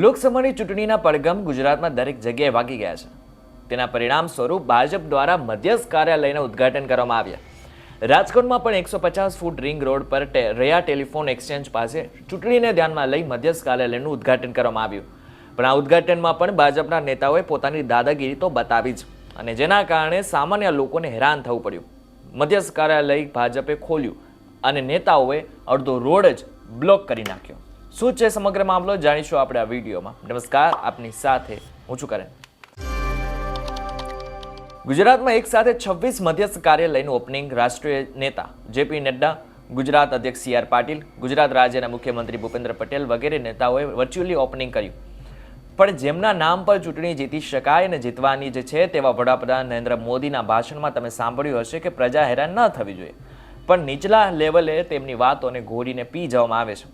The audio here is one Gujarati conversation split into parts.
લોકસભાની ચૂંટણીના પડઘમ ગુજરાતમાં દરેક જગ્યાએ વાગી ગયા છે. તેના પરિણામ સ્વરૂપ ભાજપ દ્વારા મધ્યસ્થ કાર્યાલયના ઉદ્ઘાટન કરવામાં આવ્યા. રાજકોટમાં પણ એકસો પચાસ ફૂટ રિંગ રોડ પર રયા ટેલિફોન એક્સચેન્જ પાસે ચૂંટણીને ધ્યાનમાં લઈ મધ્યસ્થ કાર્યાલયનું ઉદ્ઘાટન કરવામાં આવ્યું. પણ આ ઉદ્ઘાટનમાં પણ ભાજપના નેતાઓએ પોતાની દાદાગીરી તો બતાવી જ અને જેના કારણે સામાન્ય લોકોને હેરાન થવું પડ્યું. મધ્યસ્થ કાર્યાલય ભાજપે ખોલ્યું અને નેતાઓએ અડધો રોડ જ બ્લોક કરી નાખ્યો. શું છે સમગ્ર મામલો જાણીશું આપણે આ વિડીયોમાં. નમસ્કાર, આપની સાથે હું છું કરણ. ગુજરાતમાં એક સાથે છવ્વીસ મધ્યસ્થ કાર્યાલયનું ઓપનિંગ રાષ્ટ્રીય નેતા જેપી નડ્ડા, ગુજરાત અધ્યક્ષ સી આર પાટીલ, ગુજરાત રાજ્યના મુખ્યમંત્રી ભૂપેન્દ્ર પટેલ વગેરે નેતાઓએ વર્ચ્યુઅલી ઓપનિંગ કર્યું. પણ જેમના નામ પર ચૂંટણી જીતી શકાય અને જીતવાની જે છે તેવા વડાપ્રધાન નરેન્દ્ર મોદીના ભાષણમાં તમે સાંભળ્યું હશે કે પ્રજા હેરાન ન થવી જોઈએ. પણ નીચલા લેવલે તેમની વાતોને ઘોરીને પી જવામાં આવે છે.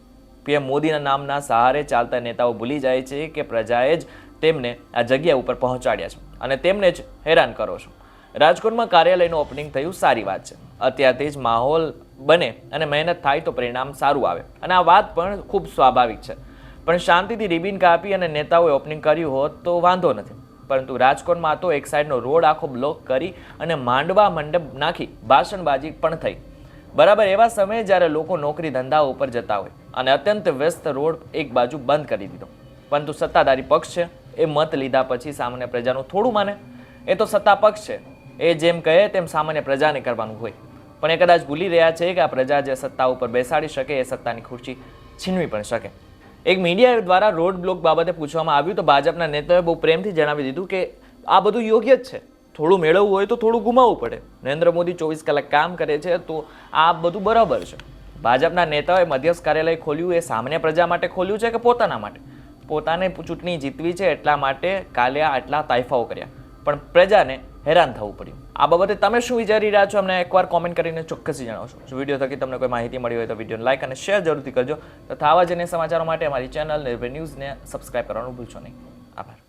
પીએમ મોદીના નામના સહારે ચાલતા નેતાઓ ભૂલી જાય છે કે પ્રજાએ જ તેમને આ જગ્યા ઉપર પહોંચાડ્યા છે અને તેમને જ હેરાન કરો છો. રાજકોટમાં કાર્યાલયનું ઓપનિંગ થયું, સારી વાત છે. અત્યારથી જ માહોલ બને અને મહેનત થાય તો પરિણામ સારું આવે. અને આ વાત પણ ખૂબ સ્વાભાવિક છે. પણ શાંતિથી રિબિન કાપી અને નેતાઓએ ઓપનિંગ કર્યું હોત તો વાંધો નથી. પરંતુ રાજકોટમાં તો એક સાઈડનો રોડ આખો બ્લોક કરી અને માંડવા મંડપ નાખી ભાષણબાજી પણ થઈ. બરાબર એવા સમયે જ્યારે લોકો નોકરી ધંધા ઉપર જતા હોય. અને અત્યંત વ્યસ્ત રોડ એક બાજુ બંધ કરી દીધો. પરંતુ સત્તાધારી પક્ષ છે, એ મત લીધા પછી સામાન્ય પ્રજાનું થોડું માને. એ તો સત્તા પક્ષ છે, એ જેમ કહે તેમ સામાન્ય પ્રજાને કરવાનું હોય. પણ એ કદાચ ભૂલી રહ્યા છે કે આ પ્રજા જે સત્તા ઉપર બેસાડી શકે, એ સત્તાની ખુરશી છીનવી પણ શકે. એક મીડિયા દ્વારા રોડ બ્લોક બાબતે પૂછવામાં આવ્યું તો ભાજપના નેતાએ બહુ પ્રેમથી જણાવી દીધું કે આ બધું યોગ્ય જ છે. થોડું મેળવવું હોય તો થોડું ગુમાવવું પડે. નરેન્દ્ર મોદી ચોવીસ કલાક કામ કરે છે, તો આ બધું બરાબર છે. ભાજપના નેતાઓએ મધ્યસ્થ કાર્યાલય ખોલ્યું, એ સામાન્ય પ્રજા માટે ખોલ્યું છે કે પોતાના માટે? પોતાને ચૂંટણી જીતવી છે એટલા માટે કાલે આટલા તાઇફાઓ કર્યા. પણ પ્રજાને હેરાન થવું પડ્યું. આ બાબતે તમે શું વિચારી રહ્યા છો? અમને એકવાર કોમેન્ટ કરીને ચોક્કસથી જણાવશો. જો વીડિયો થકી તમને કોઈ માહિતી મળી હોય તો વિડીયોને લાઇક અને શેર જરૂરથી કરજો. તથા આવા જ સમાચારો માટે અમારી ચેનલ નિર્ભય ન્યૂઝને સબસ્ક્રાઇબ કરવાનું ભૂલશો નહીં. આભાર.